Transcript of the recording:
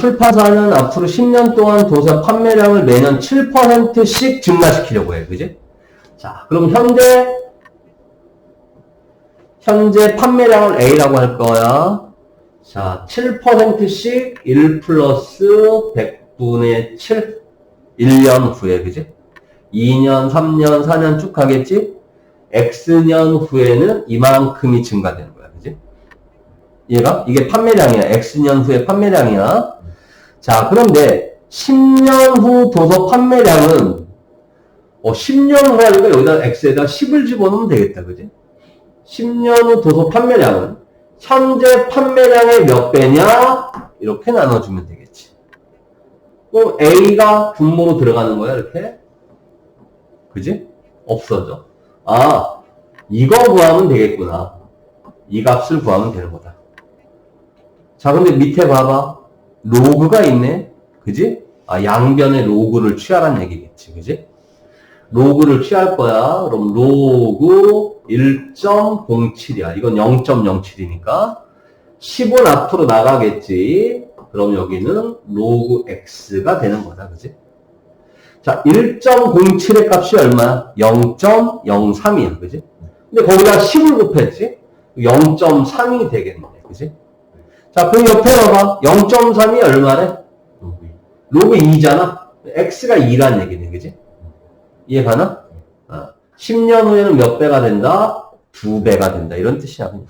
출판사는 앞으로 10년 동안 도서 판매량을 매년 7%씩 증가시키려고 해요. 그지? 자, 그럼 현재, 현재 판매량을 A라고 할 거야. 자, 7%씩 1 플러스 100분의 7. 1년 후에, 그지? 2년, 3년, 4년 쭉 가겠지? X년 후에는 이만큼이 증가되는 거야. 그지? 얘가? 이게 판매량이야. X년 후에 판매량이야. 자, 그런데 10년 후 도서 판매량은 어, 10년 후 하니까 여기다 X에다 10을 집어넣으면 되겠다. 그지? 10년 후 도서 판매량은 현재 판매량의 몇 배냐? 이렇게 나눠주면 되겠지. 그럼 A가 분모로 들어가는 거야, 이렇게. 그지? 없어져. 아, 이거 구하면 되겠구나. 이 값을 구하면 되는 거다. 자, 근데 밑에 봐봐. 로그가 있네. 그지? 아, 양변의 로그를 취하란 얘기겠지. 그지? 로그를 취할 거야. 그럼 로그 1.07이야. 이건 0.07이니까 10은 앞으로 나가겠지. 그럼 여기는 로그 x가 되는 거다. 그지? 자, 1.07의 값이 얼마야? 0.03이야. 그지? 근데 거기다 10을 곱했지? 0.3이 되겠네. 그지? 자, 그럼 옆에 봐봐. 0.3이 얼마래? 로그 2잖아. x가 2란 얘기네. 그지? 이해 가나? 어. 10년 후에는 몇 배가 된다? 두 배가 된다. 이런 뜻이야. 그냥.